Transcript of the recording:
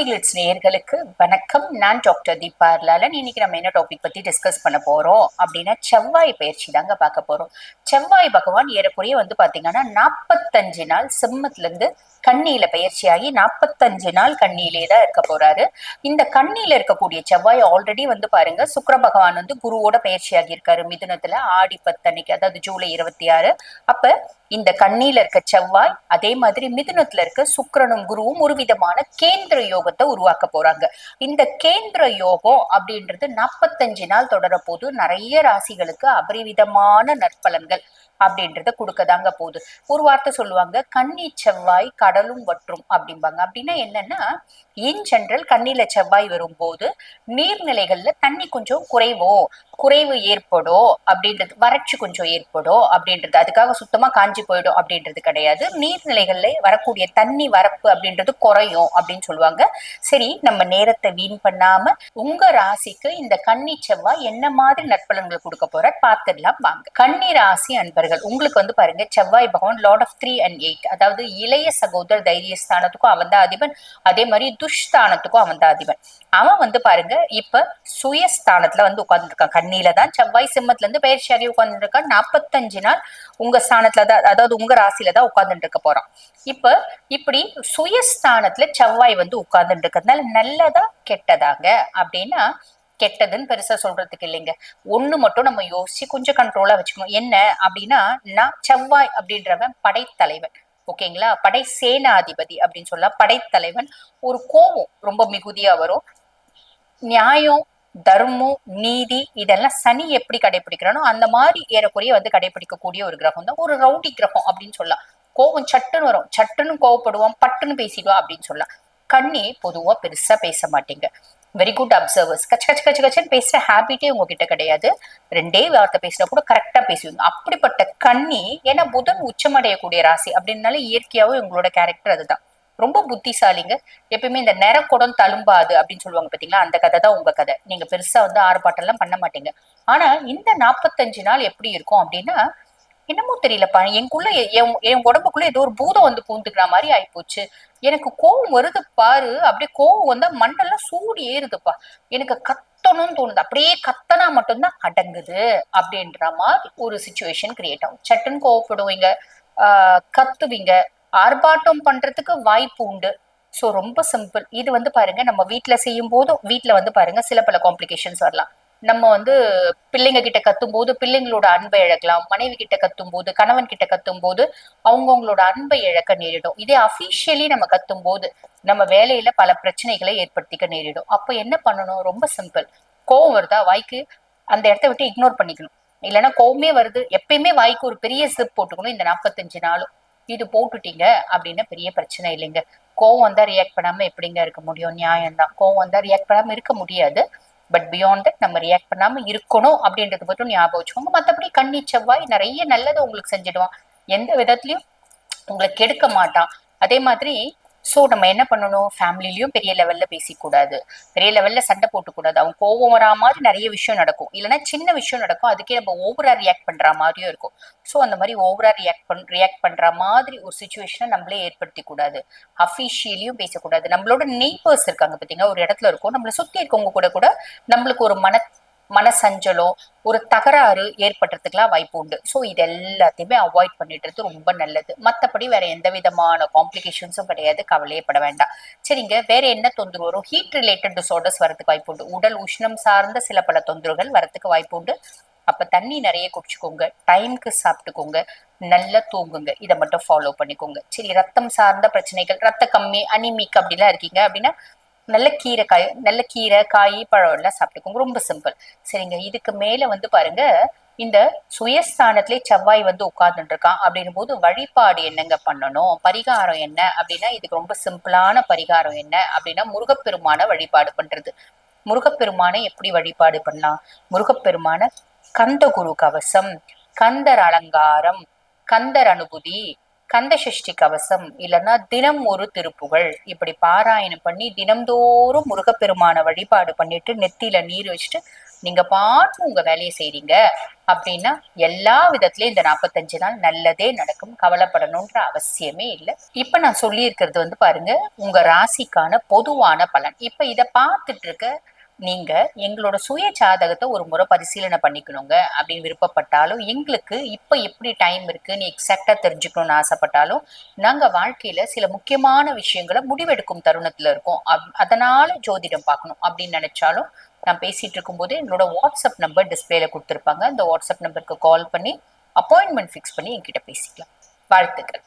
பக்தி கிளிட்ஸ் நேயர்களுக்கு வணக்கம். நான் டாக்டர் தீபா லாலன் இன்னைக்கு நம்ம என்ன டாபிக் பத்தி டிஸ்கஸ் பண்ண போறோம் அப்படின்னா செவ்வாய் பயிற்சி தாங்க பார்க்க போறோம். செவ்வாய் பகவான் ஏறக்குறைய வந்து பாத்தீங்கன்னா நாற்பத்தஞ்சு நாள் சிம்மத்துல இருந்து கண்ணியில பயிற்சியாகி நாற்பத்தஞ்சு நாள் கண்ணியிலே தான் இருக்க போறாரு. இந்த கண்ணியில இருக்கக்கூடிய செவ்வாய் ஆல்ரெடி வந்து பாருங்க சுக்கர பகவான் வந்து குருவோட பயிற்சியாகி இருக்காரு மிதுனத்துல ஆடி பத்தன்னைக்கு அதாவது ஜூலை இருபத்தி ஆறு. அப்ப இந்த கண்ணியில இருக்க செவ்வாய் அதே மாதிரி மிதுனத்துல இருக்க சுக்கரனும் குருவும் ஒரு விதமான கேந்திர யோக யோகத்தை உருவாக்க போறாங்க. இந்த கேந்திர யோகம் அப்படின்றது நாற்பத்தஞ்சு நாள் தொடர போது நிறைய ராசிகளுக்கு அபரிவிதமான நற்பலன்கள். அப்படின்றத கொடுக்கதாங்க போகுது. ஒரு வார்த்தை சொல்லுவாங்க கண்ணி செவ்வாய் கடலும் வற்றும் அப்படிம்பாங்க. அப்படின்னா என்னன்னா இன் ஜென்ரல் கண்ணில செவ்வாய் வரும்போது நீர்நிலைகள்ல தண்ணி கொஞ்சம் குறைவோ குறைவு ஏற்படும் அப்படின்றது வறட்சி கொஞ்சம் ஏற்படும் அப்படின்றது அதுக்காக சுத்தமா காஞ்சி போயிடும் அப்படின்றது கிடையாது. நீர்நிலைகள்ல வரக்கூடிய தண்ணி வரப்பு அப்படின்றது குறையும் அப்படின்னு சொல்லுவாங்க. சரி நம்ம நேரத்தை வீண் பண்ணாம உங்க ராசிக்கு இந்த கன்னி செவ்வாய் என்ன மாதிரி நற்பலன்களை கொடுக்க போற பார்த்துடலாம் வாங்க. கன்னி ராசி அன்பர்கள் உங்களுக்கு வந்து பாருங்க செவ்வாய் பகவான் lord of three and eight அதாவது இளைய சகோதரர் தைரிய ஸ்தானத்துக்கும் அவன் தான் அதிபன். அதே மாதிரி துஷ்தானத்துக்கும் அவன் தான் அதிபன். அவன் வந்து பாருங்க இப்ப சுயஸ்தானத்துல வந்து உட்கார்ந்துருக்கான். கண்ணியில தான் செவ்வாய் சிம்மத்துல இருந்து பயிற்சியாகி உட்கார்ந்துருக்கான். நாற்பத்தஞ்சு நாள் உங்க ஸ்தானத்துல தான் அதாவது உங்க ராசியில தான் உட்கார்ந்துட்டு இருக்க போறான். இப்ப இப்படி சுயஸ்தானத்துல செவ்வாய் வந்து உட்கார்ந்துட்டு இருக்கிறதுனால நல்லதா கெட்டதாங்க அப்படின்னா கெட்டதுன்னு பெருசா சொல்றதுக்கு இல்லைங்க. ஒண்ணு மட்டும் நம்ம யோசிச்சு கொஞ்சம் கண்ட்ரோலா வச்சுக்கணும். என்ன அப்படின்னா நான் செவ்வாய் அப்படின்றவன் படைத்தலைவன். ஓகேங்களா? படை சேனாதிபதி அப்படின்னு சொல்லலாம் படைத்தலைவன். ஒரு கோபம் ரொம்ப மிகுதியா வரும். நியாயம் தர்மம் நீதி இதெல்லாம் சனி எப்படி கடைபிடிக்கிறானோ அந்த மாதிரி ஏறக்குறைய வந்து கடைபிடிக்கக்கூடிய ஒரு கிரகம் தான். ஒரு ரவுடி கிரகம் அப்படின்னு சொல்லலாம் கோபம் சட்டுன்னு வரும். சட்டுன்னு கோவப்படுவோம் பட்டுன்னு பேசிடுவான் அப்படின்னு சொல்லலாம் கண்ணி பொதுவா பெருசா பேச மாட்டீங்க. வெரி குட் அப்சர்வர்ஸ் கச்ச கச்ச கச்ச கச்சன்னு பேசுற ஹேபிட்டே உங்ககிட்ட கிடையாது. ரெண்டே வார்த்தை பேசினா கூட கரெக்டா பேசுவீங்க. அப்படிப்பட்ட கண்ணி ஏன்னா புதன் உச்சமடையக்கூடிய ராசி அப்படின்னாலே இயற்கையாவும் உங்களோட கேரக்டர் அதுதான். ரொம்ப புத்திசாலிங்க. எப்பயுமே இந்த நிறக்குடம் தழும்பாது அப்படின்னு சொல்லுவாங்க பாத்தீங்களா? அந்த கதை தான் உங்க கதை. நீங்க பெருசா வந்து ஆர்ப்பாட்டம் எல்லாம் பண்ண மாட்டீங்க. ஆனா இந்த நாற்பத்தஞ்சு நாள் எப்படி இருக்கும் அப்படின்னா என்னமோ தெரியலப்பா. எனக்குள்ள என் என் உடம்புக்குள்ள ஏதோ ஒரு பூதம் வந்து பூந்துக்கிற மாதிரி ஆயிப்போச்சு. எனக்கு கோவம் வருது பாரு. அப்படியே கோவம் வந்தா மண்டெல்லாம் சூடு ஏறுதுப்பா. எனக்கு கத்தணும்னு தோணுது. அப்படியே கத்தனா மட்டும்தான் அடங்குது அப்படின்ற மாதிரி ஒரு சுச்சுவேஷன் கிரியேட் ஆகும். சட்டுன்னு கோவப்படுவீங்க. ஆஹ் கத்துவீங்க. ஆர்ப்பாட்டம் பண்றதுக்கு வாய்ப்பு உண்டு. ஸோ ரொம்ப சிம்பிள் இது வந்து பாருங்க நம்ம வீட்டில் செய்யும் போதும் வீட்டில் வந்து பாருங்க சில பல காம்ப்ளிகேஷன்ஸ் வரலாம். நம்ம வந்து பிள்ளைங்க கிட்ட கத்தும் போது பிள்ளைங்களோட அன்பை இழக்கலாம் மனைவி கிட்ட கத்தும் போது கணவன் கிட்ட கத்தும் போது அவங்கவுங்களோட அன்பை இழக்க நேரிடும். இதே அபிஷியலி நம்ம கத்தும் போது நம்ம வேலையில பல பிரச்சனைகளை ஏற்படுத்திக்க நேரிடும். அப்ப என்ன பண்ணணும்? ரொம்ப சிம்பிள் கோவம் வருதா? வாய்க்கு அந்த இடத்த விட்டு இக்னோர் பண்ணிக்கணும். இல்லைன்னா கோவமே வருது. எப்பயுமே வாய்க்கு ஒரு பெரிய சிப் போட்டுக்கணும் இந்த நாற்பத்தஞ்சு நாளும். இது போட்டுட்டீங்க அப்படின்னா பெரிய பிரச்சனை இல்லைங்க. கோவம் வந்தா ரியாக்ட் பண்ணாம எப்படிங்க இருக்க முடியும்? நியாயம் தான் கோவம் வந்தா ரியாக்ட் பண்ணாம இருக்க முடியாது. பட் பியாண்ட் தட் நம்ம ரியாக்ட் பண்ணாம இருக்கணும் அப்படின்றது மட்டும் ஞாபகம் வச்சுக்கோங்க. மற்றபடி கண்ணி செவ்வாய் நிறைய நல்லதை உங்களுக்கு செஞ்சிடுவான். எந்த விதத்துலயும் உங்களை கெடுக்க மாட்டான். அதே மாதிரி ஸோ நம்ம என்ன பண்ணணும்? ஃபேமிலிலையும் பெரிய லெவல்ல பேசிக்கூடாது. பெரிய லெவல்ல சண்டை போட்டுக்கூடாது. அவங்க கோவம் வரா மாதிரி நிறைய விஷயம் நடக்கும். இல்லைன்னா சின்ன விஷயம் நடக்கும். அதுக்கே நம்ம ஓவரா ரியாக்ட் பண்ற மாதிரியும் இருக்கும். ஸோ அந்த மாதிரி ஓவரா ரியாக்ட் பண் ரியாக்ட் பண்ற மாதிரி ஒரு சுச்சுவேஷனை நம்மளே ஏற்படுத்தி கூடாது அஃபிஷியலியும் பேசக்கூடாது. நம்மளோட நெய்பர்ஸ் இருக்காங்க பார்த்தீங்கன்னா ஒரு இடத்துல இருக்கும். நம்மளை சுற்றி இருக்கவங்க கூட கூட நம்மளுக்கு ஒரு மன மனசஞ்சலம் ஒரு தகராறு ஏற்படுறதுக்குலாம் வாய்ப்பு உண்டு. ஸோ இது எல்லாத்தையுமே அவாய்ட் பண்ணிடுறது ரொம்ப நல்லது. மற்றபடி வேற எந்த விதமான காம்ப்ளிகேஷன்ஸும் கிடையாது. கவலையப்பட வேண்டாம். சரிங்க. வேற என்ன தொந்தரவு வரும்? ஹீட் ரிலேட்டட் டிசார்டர்ஸ் வரதுக்கு வாய்ப்பு உண்டு. உடல் உஷ்ணம் சார்ந்த சில பல தொந்தரவுகள் வரதுக்கு வாய்ப்பு உண்டு. அப்ப தண்ணி நிறைய குடிச்சுக்கோங்க. டைம்க்கு சாப்பிட்டுக்கோங்க. நல்லா தூங்குங்க. இதை மட்டும் ஃபாலோ பண்ணிக்கோங்க. சரி ரத்தம் சார்ந்த பிரச்சனைகள் ரத்த கம்மி அனிமிக் அப்படிலாம் இருக்கீங்க அப்படின்னா நல்ல கீரை காய் நல்ல கீரை காய் பழம் எல்லாம் சாப்பிட்டுக்கோங்க. ரொம்ப சிம்பிள் சரிங்க. இதுக்கு மேல வந்து பாருங்க இந்த சுயஸ்தானத்திலே செவ்வாய் வந்து உட்கார்ந்துட்டு இருக்கான் அப்படின்னும் போது வழிபாடு என்னங்க பண்ணணும்? பரிகாரம் என்ன? அப்படின்னா இதுக்கு ரொம்ப சிம்பிளான பரிகாரம் என்ன? அப்படின்னா முருகப்பெருமான வழிபாடு பண்றது. முருகப்பெருமானை எப்படி வழிபாடு பண்ணலாம்? முருகப்பெருமான கந்தகுரு கவசம் கந்தர் அலங்காரம் கந்தர் அனுபூதி கந்த சஷ்டி கவசம் இல்லைன்னா தினம் ஒரு திருப்புகழ் இப்படி பாராயணம் பண்ணி தினம்தோறும் முருகப்பெருமான வழிபாடு பண்ணிட்டு நெத்தியில நீர் வச்சுட்டு நீங்க பாட்டு உங்க வேலையை செய்றீங்க அப்படின்னா எல்லா விதத்திலயும் இந்த நாற்பத்தஞ்சு நாள் நல்லதே நடக்கும் கவலைப்படணும்ன்ற அவசியமே இல்லை. இப்ப நான் சொல்லி இருக்கிறது வந்து பாருங்க உங்க ராசிக்கான பொதுவான பலன். இப்ப இதை பார்த்துட்டு இருக்க நீங்க எங்களோட சுய ஜாதகத்தை ஒரு முறை பரிசீலனை பண்ணிக்கணுங்க அப்படின்னு விருப்பப்பட்டாலும் எங்களுக்கு இப்ப எப்படி டைம் இருக்கு நீ எக்ஸாக்டா தெரிஞ்சுக்கணும்னு ஆசைப்பட்டாலும் நாங்க வாழ்க்கையில சில முக்கியமான விஷயங்களை முடிவெடுக்கும் தருணத்துல இருக்கோம். அப்- அதனால ஜோதிடம் பார்க்கணும் அப்படின்னு நினைச்சாலும் நான் பேசிட்டு இருக்கும்போது எங்களோட வாட்ஸ்அப் நம்பர் டிஸ்பிளேல கொடுத்துருப்பாங்க. அந்த வாட்ஸ்அப் நம்பருக்கு கால் பண்ணி அப்பாயின்மெண்ட் ஃபிக்ஸ் பண்ணி என்கிட்ட பேசிக்கலாம். வாழ்த்துக்கள்.